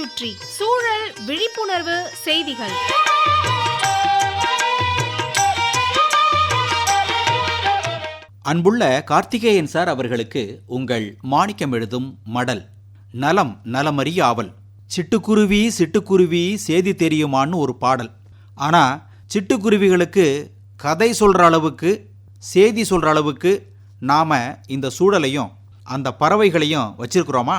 சுற்றி சூழல் விழிப்புணர்வு செய்திகள். அன்புள்ள கார்த்திகேயன் சார் அவர்களுக்கு உங்கள் மாணிக்கம் எழுதும் மடல். நலம் நலமறிய ஆவல். சிட்டுக்குருவி சிட்டுக்குருவி சேதி தெரியுமான்னு ஒரு பாடல். ஆனால் சிட்டுக்குருவிகளுக்கு கதை சொல்கிற அளவுக்கு சேதி சொல்கிற அளவுக்கு நாம் இந்த சூழலையும் அந்த பறவைகளையும் வச்சிருக்கிறோமா?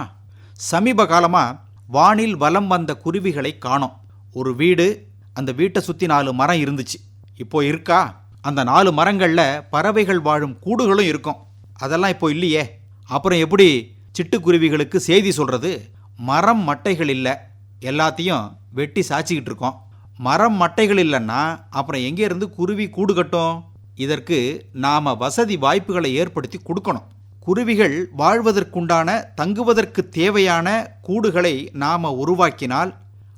சமீப காலமாக வானில் வலம் வந்த குருவிகளை காணோம். ஒரு வீடு அந்த வீட்டை சுற்றி நாலு மரம் இருந்துச்சு. இப்போ இருக்கா? அந்த நாலு மரங்களில் பறவைகள் வாழும் கூடுகளும் இருக்கும். அதெல்லாம் இப்போ இல்லையே. அப்புறம் எப்படி சிட்டுக்குருவிகளுக்கு செய்தி சொல்கிறது மரம் மட்டைகள் இல்லை. எல்லாத்தையும் வெட்டி சாய்ச்சிக்கிட்டு இருக்கோம். மரம் மட்டைகள் இல்லைன்னா அப்புறம் எங்கேருந்து குருவி கூடு கட்டும்? இதற்கு நாம் வசதி வாய்ப்புகளை ஏற்படுத்தி கொடுக்கணும். குருவிகள் வாழ்வதற்குண்டான தங்குவதற்கு தேவையான கூடுகளை நாம் உருவாக்கினால்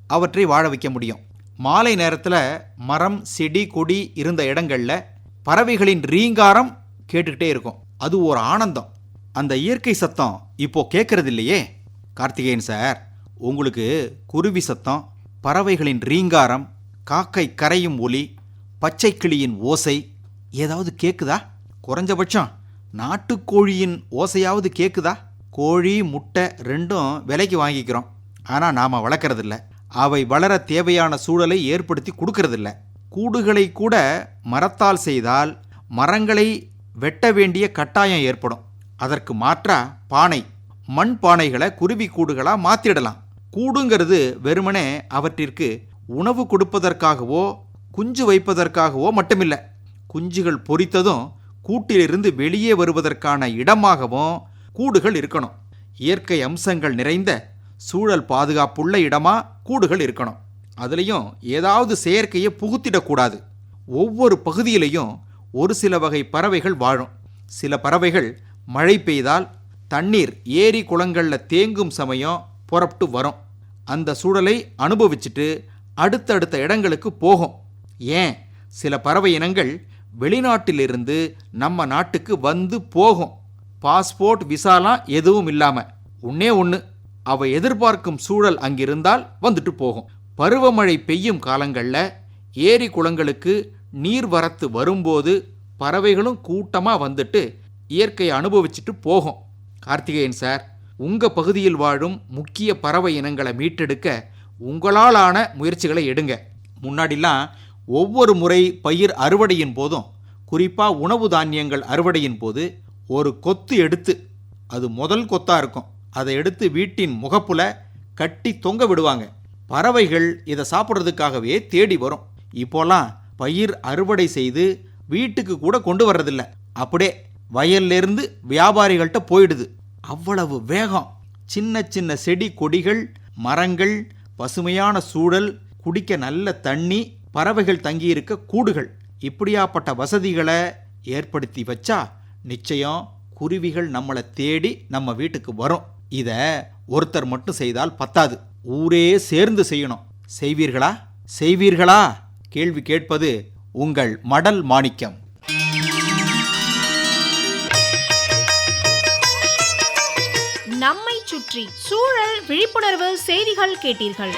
அவற்றை வாழ வைக்க முடியும். மாலை நேரத்தில் மரம் செடி கொடி இருந்த இடங்களில் பறவைகளின் ரீங்காரம் கேட்டுக்கிட்டே இருக்கும். அது ஒரு ஆனந்தம். அந்த இயற்கை சத்தம் இப்போ கேட்கறது இல்லையே கார்த்திகேயன் சார் உங்களுக்கு குருவி சத்தம் பறவைகளின் ரீங்காரம் காக்கை கரையும் ஒலி பச்சை கிளியின் ஓசை ஏதாவது கேட்குதா குறைஞ்சபட்சம். நாட்டுக்கோழியின் ஓசையாவது கேட்குதா கோழி முட்டை ரெண்டும் விலைக்கு வாங்கிக்கிறோம். ஆனால் நாம் வளர்க்குறதில்ல. அவை வளர தேவையான சூழலை ஏற்படுத்தி கொடுக்கறதில்ல. கூடுகளை கூட மரத்தால் செய்தால் மரங்களை வெட்ட வேண்டிய கட்டாயம் ஏற்படும். அதற்கு மாற்றா பானை. மண் பானைகளை குருவி கூடுகளாக மாற்றிடலாம் கூடுங்கிறது வெறுமனே அவற்றிற்கு உணவு கொடுப்பதற்காகவோ குஞ்சு வைப்பதற்காகவோ மட்டுமில்லை. குஞ்சுகள் பொரித்ததும் கூட்டிலிருந்து வெளியே வருவதற்கான இடமாகவும் கூடுகள் இருக்கணும். இயற்கை அம்சங்கள் நிறைந்த சூழல் பாதுகாப்புள்ள இடமா கூடுகள் இருக்கணும். அதுலேயும் ஏதாவது செயற்கையை புகுத்திடக்கூடாது. ஒவ்வொரு பகுதியிலையும் ஒரு சில வகை பறவைகள் வாழும். சில பறவைகள் மழை பெய்தால் தண்ணீர் ஏரி குளங்களில் தேங்கும் சமயம் புறப்பட்டு வரும். அந்த சூழலை அனுபவிச்சுட்டு அடுத்தடுத்த இடங்களுக்கு போகும். ஏன்? சில பறவை இனங்கள் வெளிநாட்டிலிருந்து நம்ம நாட்டுக்கு வந்து போகும். பாஸ்போர்ட் விசாலாம் எதுவும் இல்லாமல் ஒன்னே ஒன்று அவ எதிர்பார்க்கும் சூழல் அங்கிருந்தால் வந்துட்டு போகும். பருவமழை பெய்யும் காலங்களில் ஏரி குளங்களுக்கு நீர்வரத்து வரும்போது பறவைகளும் கூட்டமாக வந்துட்டு இயற்கையை அனுபவிச்சுட்டு போகும். கார்த்திகேயன் சார் உங்கள் பகுதியில் வாழும் முக்கிய பறவை இனங்களை மீட்டெடுக்க உங்களாலான முயற்சிகளை எடுங்க. முன்னாடிலாம் ஒவ்வொரு முறை பயிர் அறுவடையின் போதும் குறிப்பாக உணவு தானியங்கள் அறுவடையின் போது ஒரு கொத்து எடுத்து அது முதல் கொத்தாக இருக்கும். அதை எடுத்து வீட்டின் முகப்புல கட்டி தொங்க விடுவாங்க. பறவைகள் இதை சாப்பிட்றதுக்காகவே தேடி வரும். இப்போலாம் பயிர் அறுவடை செய்து வீட்டுக்கு கூட கொண்டு வர்றதில்ல. அப்படியே வயல்லேருந்து வியாபாரிகள்கிட்ட போயிடுது. அவ்வளவு வேகம். சின்ன சின்ன செடி கொடிகள் மரங்கள் பசுமையான சூழல் குடிக்க நல்ல தண்ணி பறவைகள் தங்கியிருக்க கூடுகள் இப்படியாப்பட்ட வசதிகளை ஏற்படுத்தி வச்சா நிச்சயம் குருவிகள் நம்மளை தேடி நம்ம வீட்டுக்கு வரும். இதை ஒருத்தர் மட்டும் செய்தால் பத்தாது. ஊரே சேர்ந்து செய்யணும். செய்வீர்களா? செய்வீர்களா? கேள்வி கேட்பது உங்கள் மடல் மாணிக்கம். நம்மை சுற்றி சூழல் விழிப்புணர்வு செய்திகள் கேட்டீர்கள்.